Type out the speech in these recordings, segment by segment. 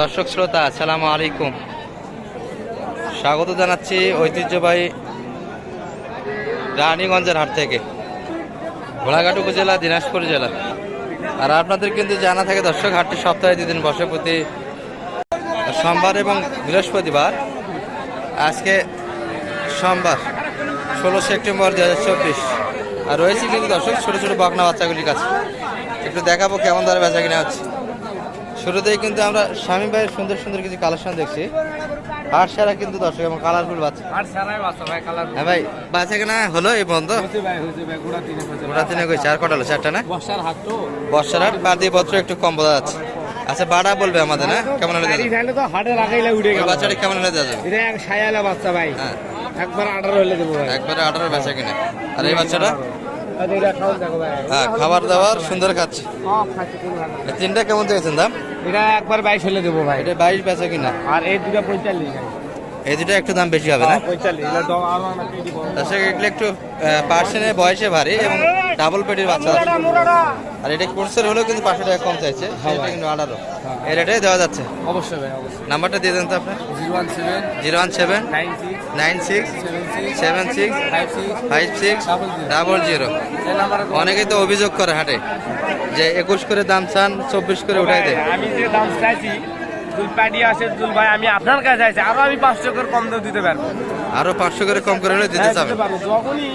দর্শক শ্রোতা, আসসালামু আলাইকুম। স্বাগত জানাচ্ছি ঐতিহ্যবাহী রানীগঞ্জের হাট থেকে, ঘোড়াঘাট উপজেলা, দিনাজপুর জেলা। আর আপনাদের কিন্তু জানা থাকে, দর্শক, হাটটি সপ্তাহে দুদিন বসে। প্রতি সোমবার এবং বৃহস্পতিবার, আজকে সোমবার, ষোলো সেপ্টেম্বর দু হাজার চব্বিশ। আর রয়েছে কিন্তু দর্শক, ছোটো ছোটো বকনা বাচ্চাগুলির কাছে। একটু দেখাবো কেমন দরে বেচা কিনা হচ্ছে। শুরুতেই কিন্তু আমরা স্বামী ভাইয়ের সুন্দর সুন্দর কিছু কালেকশন দেখছি। হাট সারা কিন্তু দর্শক এবং কালারফুল বাচ্চা। আর বাচ্চা হ্যাঁ ভাই বাচ্চা কিনা হলো এই বন্ধ গোড়া তিনে হয়েছে। ওটা তিনে কই চার কটা হলো? চারটা না? বর্ষার হাত তো। বর্ষার হাট বাদি পত্র একটু কম বোঝা যাচ্ছে। আচ্ছা বাড়া বলবে আমাদের না কেমন হলে? তো হাটে লাগাইলে উঠে গেল। বাচ্চাটা কেমন হলে যাবে এটা এক সায়ালা বাচ্চা ভাই। হ্যাঁ। একবার আঠারো হলে দেবো ভাই। একবারে আঠারো বেচা কিনা। আর এই বাচ্চাটা? হ্যাঁ খাবার দাবার সুন্দর খাচ্ছে। তিনটা কেমন চেয়েছেন দাম? এটা একবার বাইশ হলে দেবো ভাই। এটা বাইশ বেচা কিনা? আর এই দুটা পঁয়তাল্লিশ এই দুটা একটু দাম বেশি হবে না। দর্শক এগুলো একটু পার্সেন্টে বয়সে ভারী এবং ডাবল পেটির বাচ্চা আছে। আর এটা কোর্সের হলেও কিন্তু পাঁচশো টাকা কম চাইছে সেটা কিন্তু আঠারো এই রেটে দেওয়া যাচ্ছে। অবশ্যই ভাই অবশ্যই। নাম্বারটা দিয়ে দেন তো আপনার zero one seven zero one seven nine nine six seven six five six double zero. অনেকেই তো অভিযোগ করে হাটে যে একুশ করে দাম চান, চব্বিশ করে উঠাই দেয়। আমি যে দাম চাইছি দুই পাটি আসে দুল ভাই আমি আপনার কাছে চাইছি, আরও আমি পাঁচশো করে কম দাম দিতে পারব। আরও পাঁচশো করে কম করে হলে দিতে হ্যাঁ, যখনই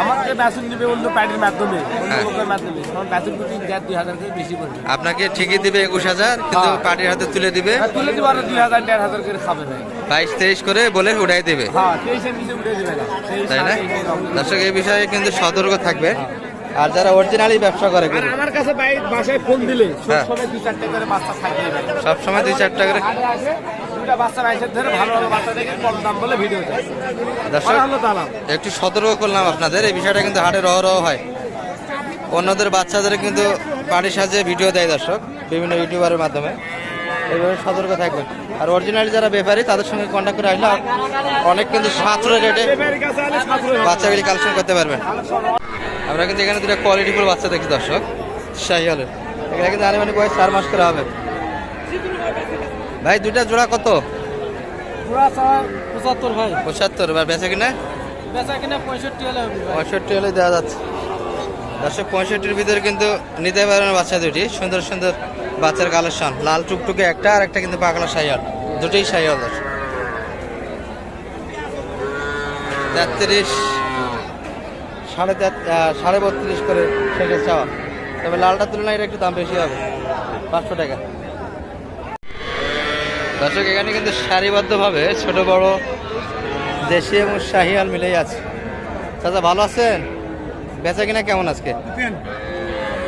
আমাকে বেতন দিবে অন্য পার্টির মাধ্যমে হ্যাঁ। লোকের মাধ্যমে বেতন প্রতি দেড় দুই হাজার করে বেশি পড়বে। আপনাকে ঠিকই দিবে একুশ হাজার কিন্তু হ্যাঁ। পার্টির হাতে তুলে দিবে। তুলে দিবে আরও দুই হাজার দেড় হাজার করে খাবে বাইশ তেইশ করে বলে উঠাই দেবে। তাই না। দর্শক এই বিষয়ে কিন্তু সতর্ক থাকবে। আর যারা অরিজিনালি ব্যবসা করে আমার কাছে বাসায় ফোন দিলে হ্যাঁ। সবসময় দুই চারটে করে বাচ্চা থাকিয়ে ভাই দুই চারটা করে একটু সতর্ক করলাম আপনাদের এই বিষয়টা কিন্তু হাটে রহ রহ হয়। অন্যদের বাচ্চাদের কিন্তু বাড়ির সাজে ভিডিও দেয় দর্শক বিভিন্ন ইউটিউবারের মাধ্যমে। এইভাবে সতর্ক থাকবেন। আর অরিজিনালি যারা ব্যাপারী তাদের সঙ্গে কন্ট্যাক্ট করে আসলে অনেক কিন্তু সাশ্রয় রেটে বাচ্চাগুলি কালেকশন করতে পারবেন। আমরা কিন্তু এখানে দুটো কোয়ালিটিফুল বাচ্চা দেখি দর্শক শাহি হলের এখানে কিন্তু আনুমানিক বয়স চার মাস করে হবে। ভাই দুইটা জোড়া কত? পঁচাত্তর ভাই। পঁচাত্তর এবার বেচে কিনা? বেচা কিনা পঁয়ষট্টি হলে পঁয়ষট্টি হলে দেওয়া যাচ্ছে। দর্শক পঁয়ষট্টির ভিতরে কিন্তু নিতে পারেন বাচ্চা দুটি সুন্দর সুন্দর বাচ্চার কালেকশন। লাল টুকটুকে একটা আর একটা কিন্তু পাগলা সাইয়াল দুটোই সাইয়াল দর্শক। তেত্রিশ সাড়ে সাড়ে বত্রিশ করে শেষে চাওয়া। তবে লালটার তুলনায় এটা একটু দাম বেশি হবে। পাঁচশো টাকা। দর্শক এখানে কিন্তু সারিবদ্ধভাবে ছোট বড় দেশি এবং শাহিয়াল মিলেই আছে। চাচা ভালো আছেন? বেচা কিনা কেমন আজকে?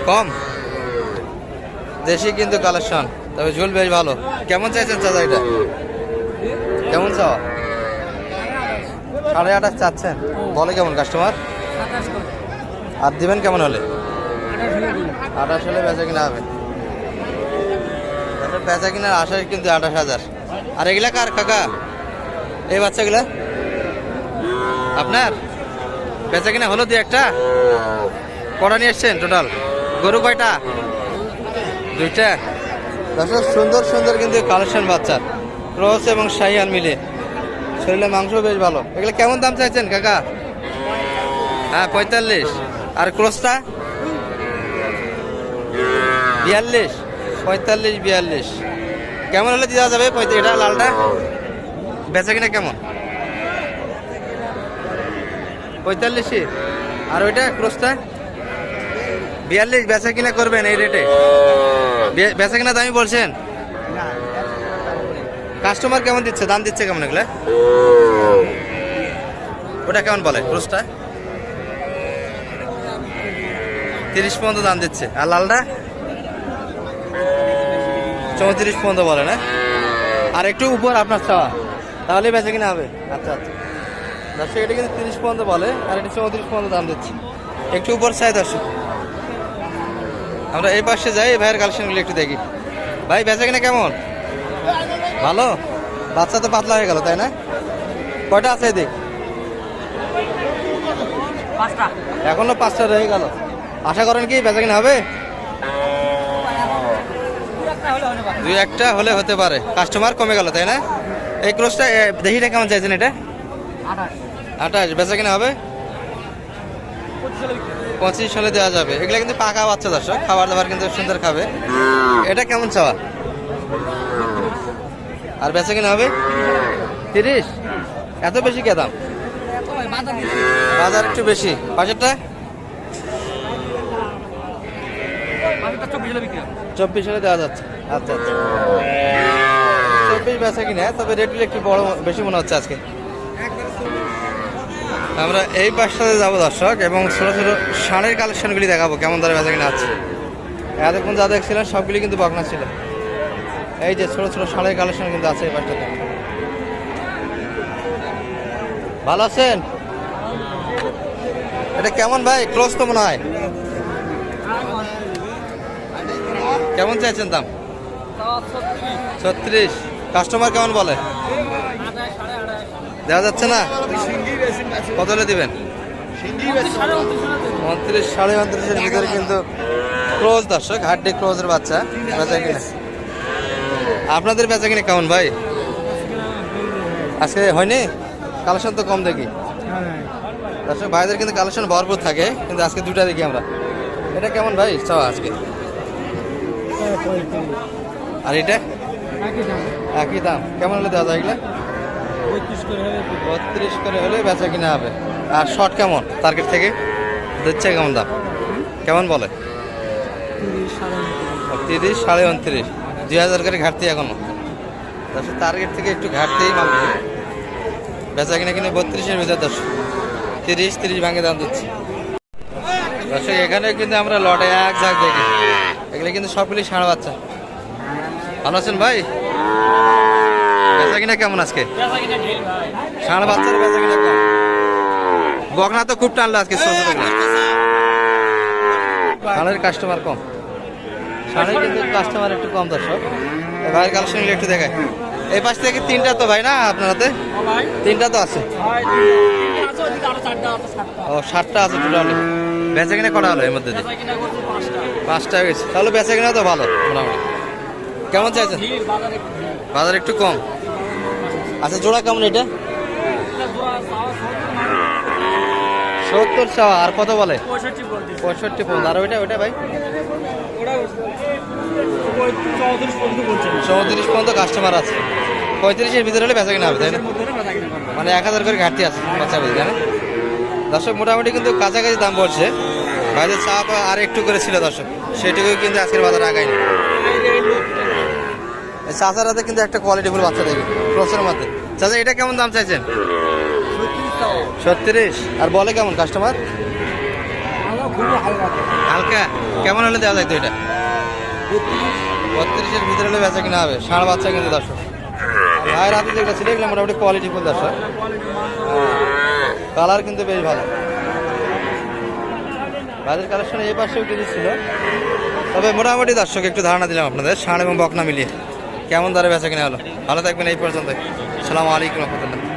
কম? দেশি কিন্তু কালেকশন তবে ঝুল বেশ ভালো। কেমন চাইছেন চাচা এটা? কেমন চাওয়া? সাড়ে আঠাশ চাচ্ছেন। বলে কেমন কাস্টমার আর দিবেন কেমন হলে? আঠাশ হলে বেচা কিনা হবে। বেচা কিনার আশায় কিন্তু আঠাশ হাজার। আর এগুলা কার কাকা? এই বাচ্চাগুলা? আপনার? বেচা কিনা হলো দিয়ে একটা? কটা নিয়ে এসছেন টোটাল গরু কয়টা? দুইটা। দর্শক, সুন্দর সুন্দর কিন্তু কালেকশন বাচ্চার ক্রস এবং শাহিয়াল মিলে। শরীরে মাংস বেশ ভালো। এগুলো কেমন দাম চাইছেন কাকা? হ্যাঁ পঁয়তাল্লিশ। আর ক্রসটা? বিয়াল্লিশ। পঁয়তাল্লিশ, বিয়াল্লিশ। কেমন হলে দেওয়া যাবে? এটা লালটা? বেচা কিনা কেমন? পঁয়তাল্লিশে আর ওইটা ক্রসটা বিয়াল্লিশ, বেচা কিনা করবেন এই রেটে? বেচা কিনা দামি বলছেন? কাস্টমার কেমন দিচ্ছে? দাম দিচ্ছে কেমন এগুলা? ওটা কেমন বলে ক্রসটা তিরিশ পর্যন্ত দাম দিচ্ছে। আর লালটা? চৌত্রিশ পর্যন্ত বলে না? আর একটু উপর আপনার চাওয়া। তাহলে বেচা কিনা হবে। আচ্ছা আচ্ছা। দর্শক এটা কিন্তু তিরিশ পর্যন্ত বলে আর এটা চৌত্রিশ পর্যন্ত দাম দিচ্ছি। একটু উপর চাই দর্শক। আমরা এই পাশে যাই ভাইয়ের কালেকশনগুলো একটু দেখি। ভাই বেচা কিনা কেমন? ভালো? বাচ্চা তো পাতলা হয়ে গেল তাই না? কয়টা আছে এদিক? এখনও পাঁচটা রয়ে গেল। আশা করেন কি বেচা কিনা হবে? দুই একটা হলে হতে পারে। কাস্টমার কমে গেল, তাই না? এই ক্রসটা দেখিটা কেমন চাইছেন এটা? আঠাশ। বেচা কিনা হবে? পঁচিশ সালে দেওয়া যাবে। এগুলো কিন্তু পাকা বাচ্চা দর্শক, খাবার দাবার কিন্তু সুন্দর খাবে। এটা কেমন চাওয়া? আর বেচা কিনা হবে? তিরিশ। এত বেশি কে দাম? বাজার একটু বেশি। পাশেরটা চব্বিশ সালে দেওয়া যাচ্ছে। আচ্ছা আচ্ছা। চব্বিশ বেচা কিনা, তবে রেটগুলো একটু বড়, বেশি মনে হচ্ছে আজকে। আমরা এই পাশটাতে যাব দর্শক, এবং ছোট ছোট ষাঁড়ের কালেকশনগুলি দেখাবো, কেমন ধরে বেচা কিনা আছে। এতক্ষণ যা দেখছিলেন সবগুলি কিন্তু বকনা ছিল। এই যে ছোট ছোট ষাঁড়ের কালেকশন কিন্তু আছে এই পাশটাতে। ভালো আছেন? এটা কেমন ভাই? ক্লোজ তো মনে হয়। কেমন চাইছেন দাম? ছত্রিশ। কাস্টমার কেমন বলে? দেওয়া যাচ্ছে না? কত দিবেন? উনত্রিশ সাড়ে উনত্রিশের ভিতরে কিন্তু ক্লোজ দর্শক হাড্ডি ক্লোজের বাচ্চা, বেচা কিনে। আপনাদের বেচা কিনে কেমন ভাই? আজকে হয়নি? কালেকশন তো কম দেখি। দর্শক, ভাইদের কিন্তু কালেকশন ভরপুর থাকে, কিন্তু আজকে দুটা দেখি আমরা। এটা কেমন ভাই? চাওয়া আজকে। আর এটা? একই দাম। কেমন হলে দেওয়া যায় এগুলা বত্রিশ করে হলে বেচা কিনা হবে। আর শর্ট কেমন? টার্গেট থেকে? দিচ্ছে কেমন দাম? কেমন বলে? তিরিশ সাড়ে উনত্রিশ। দুই হাজার করে ঘাটতি এখনও। টার্গেট থেকে একটু ঘাটতেই মাল বেচা কিনা কিনে বত্রিশের ভিতর দশ তিরিশ তিরিশ ভাঙে দাম দিচ্ছি। দর্শক এখানে কিন্তু আমরা লটে এক ঝাঁক দেখি। এগুলো কিন্তু সবগুলি ষাঁড় বাচ্চা। ভালো আছেন ভাই? বেচা কিনা কেমন আজকে? ষাঁড় বাচ্চার বেচা কিনা বকনা তো খুব টানলো আজকে ষাঁড়ের কাস্টমার কম। ষাঁড়ের কিন্তু কাস্টমার একটু কম দর্শক। ভাইয়ের কালেকশনগুলো একটু দেখায় এই পাশ থেকে তিনটা তো ভাই না আপনারাতে? তিনটা তো আছে? ও সাতটা আছে টোটালি বেচা কিনা করা হলো এর মধ্যে দিয়ে? পাঁচটা। গেছে। তাহলে বেচা কিনা তো ভালো মোটামুটি। কেমন চাইছেন? বাজার একটু কম। আচ্ছা জোড়া কেমন এটা? সত্তর চাওয়া আর কত বলে? পঁয়ষট্টি পর্যন্ত আর ওইটা ওইটা ভাই? চৌত্রিশ পর্যন্ত কাস্টমার আছে। পঁয়ত্রিশের ভিতরে হলে বেচা কিনা হবে তাই না? মানে এক হাজার করে ঘাটতি আছে বাচ্চা বেশি জানেন দর্শক, মোটামুটি কিন্তু কাছাকাছি দাম পড়ছে বাইরের চাপ আর একটু করে ছিল দর্শক। সেটুকু কিন্তু আজকের বাজারে আগায়নি। এই চাচার হাতে কিন্তু একটা কোয়ালিটি ফুল বাচ্চা দেখি ক্রসের মধ্যে। চাচা, এটা কেমন দাম চাইছেন? ছত্রিশ। আর বলে কেমন কাস্টমার হালকা। কেমন হলে দেওয়া যায় তো এটা? বত্রিশের ভিতরে হলে বেচা কিনা হবে। ষাঁড় বাচ্চা কিন্তু দর্শক। ভাইয়ের হাতে যেগুলো ছিল, এগুলো মোটামুটি কোয়ালিটি ফুল দর্শক। কালার কিন্তু বেশ ভালো। বাজার কালেকশন এই পাশেও কিছু ছিল। তবে মোটামুটি দর্শক, একটু ধারণা দিলাম আপনাদের ষাঁড় এবং বকনা মিলিয়ে। কেমন দরে বেচা কিনা হলো? ভালো থাকবেন এই পর্যন্ত সালামু আলাইকুম রহমতুল্লাহ।